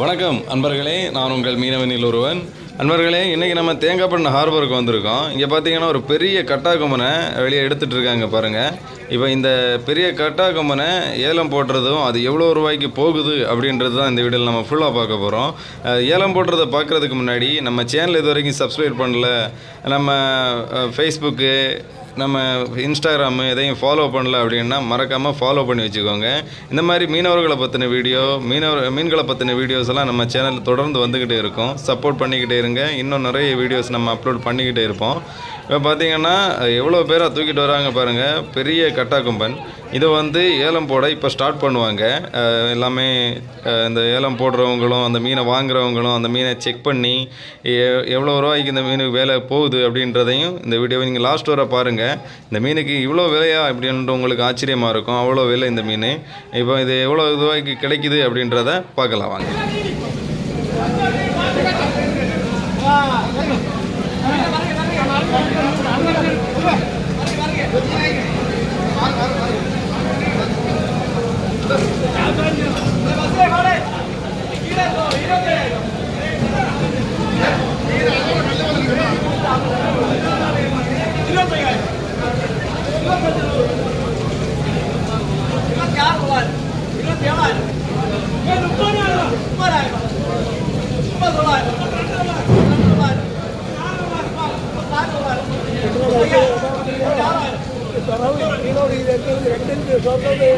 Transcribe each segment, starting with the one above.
வணக்கம் அன்பர்களே. நான் உங்கள் மீனவனில் ஒருவன். அன்பர்களே இன்றைக்கி நம்ம தேங்காய்பண்ண ஹார்பருக்கு வந்திருக்கோம். இங்கே பார்த்தீங்கன்னா ஒரு பெரிய கட்டா கொம்பனை வெளியே எடுத்துகிட்டு இருக்காங்க பாருங்கள் இப்போ இந்த பெரிய கட்டா கொம்பனை ஏலம் போடுறதும் அது எவ்வளோ ரூபாய்க்கு போகுது அப்படின்றது தான் இந்த வீடியோவில் நம்ம ஃபுல்லாக பார்க்க போகிறோம் ஏலம் போடுறதை பார்க்குறதுக்கு முன்னாடி நம்ம சேனல் இது வரைக்கும் சப்ஸ்கிரைப் பண்ணல. நம்ம ஃபேஸ்புக்கு நம்ம இன்ஸ்டாகிராமு எதையும் ஃபாலோ பண்ணல அப்படின்னா மறக்காமல் ஃபாலோ பண்ணி வச்சுக்கோங்க. இந்த மாதிரி மீனவர்களை பற்றின வீடியோ மீனவர் மீன்களை பற்றின வீடியோஸ் எல்லாம் நம்ம சேனலில் தொடர்ந்து வந்துக்கிட்டே இருக்கும். சப்போர்ட் பண்ணிக்கிட்டே இருங்க. இன்னும் நிறைய வீடியோஸ் நம்ம அப்லோட் பண்ணிக்கிட்டே இருப்போம். இப்போ பார்த்தீங்கன்னா எவ்வளோ பேராக தூக்கிட்டு வராங்க பாருங்கள் பெரிய கட்டா கும்பன் இதை வந்து ஏலம் போட இப்போ ஸ்டார்ட் பண்ணுவாங்க. எல்லாமே இந்த ஏலம் போடுறவங்களும் அந்த மீனை வாங்குறவங்களும் அந்த மீனை செக் பண்ணி எ- எவ்வளோ ரூபாய்க்கு இந்த மீனுக்கு வேலை போகுது அப்படின்றதையும் இந்த வீடியோவை நீங்கள் லாஸ்ட் வர பாருங்கள் இந்த மீனுக்கு இவ்வளோ விலையா அப்படின்ட்டு உங்களுக்கு ஆச்சரியமாக இருக்கும். அவ்வளோ விலை இந்த மீன். இப்போ இது எவ்வளோ ரூபாய்க்கு கிடைக்குது அப்படின்றத பார்க்கலாம் வாங்க. ரெண்டு ரெண்டு சொல்றது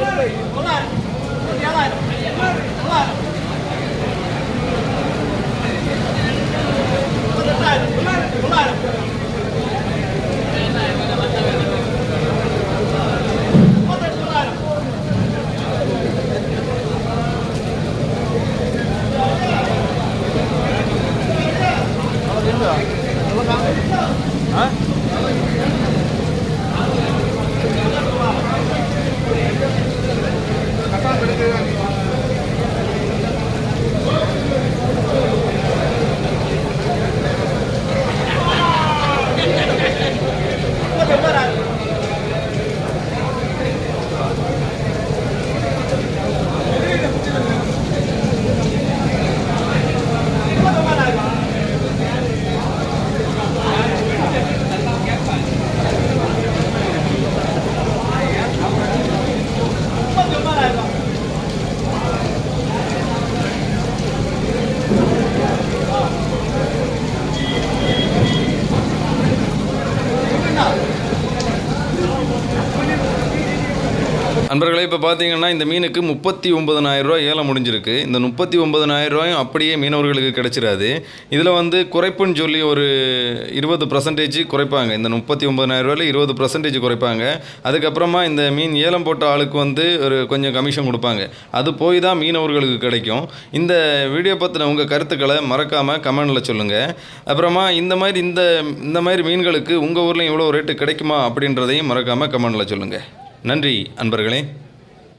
நண்பர்களே இப்போ பார்த்தீங்கன்னா இந்த மீனுக்கு முப்பத்தி ஒன்பதனாயிரம் ரூபாய் ஏலம் முடிஞ்சிருக்கு. இந்த முப்பத்தி ஒன்பதனாயிரம் ரூபாயும் அப்படியே மீனவர்களுக்கு கிடைச்சிடாது. இதில் வந்து குறைப்புன்னு சொல்லி ஒரு இருபது பர்சன்டேஜ் குறைப்பாங்க. இந்த முப்பத்தி ஒன்பதனாயிரம் ரூபாயில் இருபது பர்சன்டேஜ் குறைப்பாங்க. அதுக்கப்புறமா இந்த மீன் ஏலம் போட்ட ஆளுக்கு வந்து ஒரு கொஞ்சம் கமிஷன் கொடுப்பாங்க. அது போய் தான் மீனவர்களுக்கு கிடைக்கும். இந்த வீடியோ பற்றின உங்கள் கருத்துக்களை மறக்காமல் கமெண்டில் சொல்லுங்கள் அப்புறமா இந்த மாதிரி இந்த இந்த மாதிரி மீன்களுக்கு உங்கள் ஊர்லேயும் இவ்வளோ ரேட்டு கிடைக்குமா அப்படின்றதையும் மறக்காமல் கமெண்டில் சொல்லுங்கள் நன்றி அன்பர்களே.